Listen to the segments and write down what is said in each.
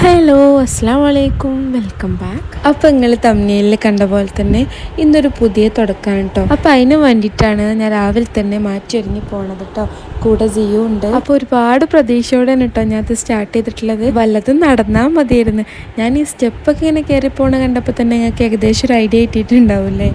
Hello അസ്സാം വലൈക്കും welcome back അപ്പോൾ നിങ്ങൾ തമിഴിൽ കണ്ട പോലെ തന്നെ ഇന്നൊരു പുതിയ തുടക്കമാണ് കേട്ടോ അപ്പോൾ അതിന് വേണ്ടിയിട്ടാണ് ഞാൻ രാവിലെ തന്നെ മാറ്റിയൊരുങ്ങി പോണത് കേട്ടോ കൂടെ ജിയോ ഉണ്ട്. അപ്പോൾ ഒരുപാട് പ്രതീക്ഷയോടെ കേട്ടോ ഞാൻ അത് സ്റ്റാർട്ട് ചെയ്തിട്ടുള്ളത്. വല്ലതും നടന്നാൽ മതിയായിരുന്നു. ഞാൻ ഈ സ്റ്റെപ്പൊക്കെ ഇങ്ങനെ കയറി പോണ കണ്ടപ്പോൾ തന്നെ ഞങ്ങൾക്ക് ഏകദേശം ഒരു ഐഡിയ കിട്ടിയിട്ടുണ്ടാവില്ലേ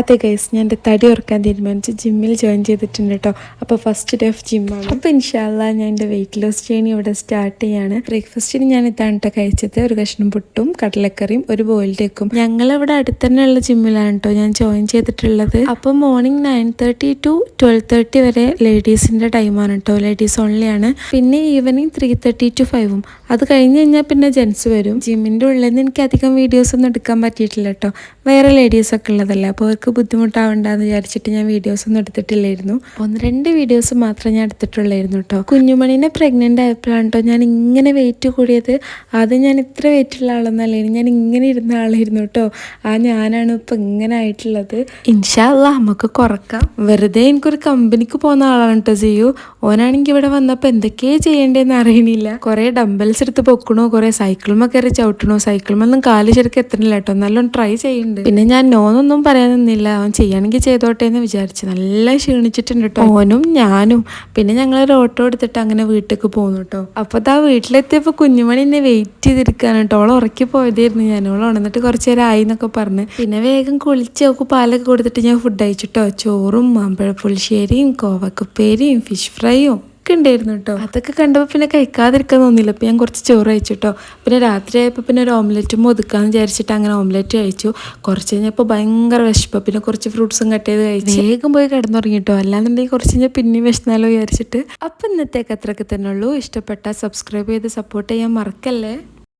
അതെ ഗൈസ് ഞാൻ എന്റെ തടി ഉറക്കാൻ തീരുമാനിച്ച് ജിമ്മിൽ ജോയിൻ ചെയ്തിട്ടുണ്ട് കേട്ടോ അപ്പോൾ ഫസ്റ്റ് ഡേ ഓഫ് ജിമ്മാണ് അപ്പോൾ ഇൻഷാല്ല ഞാൻ എന്റെ വെയിറ്റ് ലോസ് ജേണി ഇവിടെ സ്റ്റാർട്ട് ചെയ്യാണ്. ബ്രേക്ക്ഫാസ്റ്റിന് ഞാൻ ഇതാണ് കേട്ടോ കഴിച്ചത്. ഒരു കഷ്ണം പുട്ടും കടലക്കറിയും ഒരു ബോയിൽഡ് എക്കും ഞങ്ങളിവിടെ അടുത്ത് തന്നെയുള്ള ജിമ്മിലാണ് കേട്ടോ ഞാൻ ജോയിൻ ചെയ്തിട്ടുള്ളത്. അപ്പോൾ morning nine thirty to twelve thirty വരെ ലേഡീസിന്റെ ടൈമാണ് കേട്ടോ ലേഡീസ് ഓൺലി ആണ്. പിന്നെ ഈവനിങ് ത്രീ തേർട്ടി ടു ഫൈവും അത് കഴിഞ്ഞ് കഴിഞ്ഞാൽ പിന്നെ ജെൻസ് വരും. ജിമ്മിന്റെ ഉള്ളിൽ നിന്ന് എനിക്ക് അധികം വീഡിയോസ് ഒന്നും എടുക്കാൻ പറ്റിയിട്ടില്ല കേട്ടോ വേറെ ലേഡീസൊക്കെ ഉള്ളതല്ലേ? അപ്പോൾ അവർക്ക് ബുദ്ധിമുട്ടാവണ്ടെന്ന് വിചാരിച്ചിട്ട് ഞാൻ വീഡിയോസ് ഒന്നും എടുത്തിട്ടില്ലായിരുന്നു. ഒന്ന് രണ്ട് വീഡിയോസ് മാത്രം ഞാൻ എടുത്തിട്ടുള്ളായിരുന്നു കേട്ടോ കുഞ്ഞുമണീനെ പ്രഗ്നന്റ് ആയപ്പോഴാണ് കേട്ടോ ഞാൻ ഇങ്ങനെ വെയിറ്റ് കൂടിയത്. ആദ്യം ഞാൻ ഇത്ര വെയിറ്റ് ഉള്ള ആളൊന്നല്ലായിരുന്നു. ഞാൻ ഇങ്ങനെ ഇരുന്ന ആളായിരുന്നു കേട്ടോ ആ ഞാനാണ് ഇപ്പം ഇങ്ങനെ ആയിട്ടുള്ളത്. ഇൻഷാല്ല നമുക്ക് കുറക്കാം. വെറുതെ എനിക്കൊരു കമ്പനിക്ക് പോകുന്ന ആളാണ് കേട്ടോ ചെയ്യൂ ഓനാണെങ്കിൽ ഇവിടെ വന്നപ്പോൾ എന്തൊക്കെയാ ചെയ്യേണ്ടതെന്ന് അറിയണില്ല. കുറേ ഡംബൽസ് എടുത്ത് പൊക്കണോ? കുറേ സൈക്കിളുമൊക്കെ കയറി ചവിട്ടണോ? സൈക്കിളുമൊന്നും കാൽ ശരിക്കും എത്തണില്ല കേട്ടോ നല്ലോണം ട്രൈ ചെയ്യുന്നുണ്ട് പിന്നെ ഞാൻ നോന്നൊന്നും പറയാൻ നിന്നില്ല. അവൻ ചെയ്യണമെങ്കിൽ ചെയ്തോട്ടെ എന്ന് വിചാരിച്ചു നല്ല ക്ഷീണിച്ചിട്ടുണ്ട് കേട്ടോ ഓനും ഞാനും. പിന്നെ ഞങ്ങൾ ഒരു ഓട്ടോ എടുത്തിട്ട് അങ്ങനെ വീട്ടിലേക്ക് പോന്നു കേട്ടോ അപ്പോൾ താ വീട്ടിലെത്തിയപ്പോൾ കുഞ്ഞുമണി എന്നെ വെയിറ്റ് ചെയ്തിരിക്കാണ് കേട്ടോ അവൾ ഉറക്കി പോയതായിരുന്നു ഞാൻ. ഓൾ ഉണന്നിട്ട് കുറച്ച് നേരം ആയി എന്നൊക്കെ പറഞ്ഞ്. പിന്നെ വേഗം കുളിച്ച് അവൾക്ക് പാലൊക്കെ കൊടുത്തിട്ട് ഞാൻ ഫുഡ് അയച്ചിട്ടോ ചോറും മാമ്പഴ പുളിശ്ശേരിയും കോവക്കുപ്പേരിയും ഫിഷ് ഫ്രൈയും ഒക്കെ ഉണ്ടായിരുന്നു കേട്ടോ അതൊക്കെ കണ്ടപ്പോൾ പിന്നെ കഴിക്കാതിരിക്കാൻ തോന്നിയില്ല. അപ്പോൾ ഞാൻ കുറച്ച് ചോറ് കഴിച്ചു കേട്ടോ പിന്നെ രാത്രി ആയപ്പോൾ പിന്നെ ഒരു ഓംലെറ്റും ഒതുക്കാന്ന് വിചാരിച്ചിട്ട് അങ്ങനെ ഓംലെറ്റ് കഴിച്ചു. കുറച്ച് കഴിഞ്ഞപ്പോൾ ഭയങ്കര വിശപ്പ്. പിന്നെ കുറച്ച് ഫ്രൂട്ട്സും കട്ട് ചെയ്ത് കഴിച്ചു. വേഗം പോയി കിടന്നുറങ്ങി കേട്ടോ അല്ലാന്നുണ്ടെങ്കിൽ കുറച്ച് കഴിഞ്ഞാൽ പിന്നെയും വിശന്നാലോ വിചാരിച്ചിട്ട്. അപ്പം ഇന്നത്തേക്ക് അത്രയൊക്കെ തന്നെ ഉള്ളൂ. ഇഷ്ടപ്പെട്ട സബ്സ്ക്രൈബ് ചെയ്ത് സപ്പോർട്ട് ചെയ്യാൻ മറക്കല്ലേ?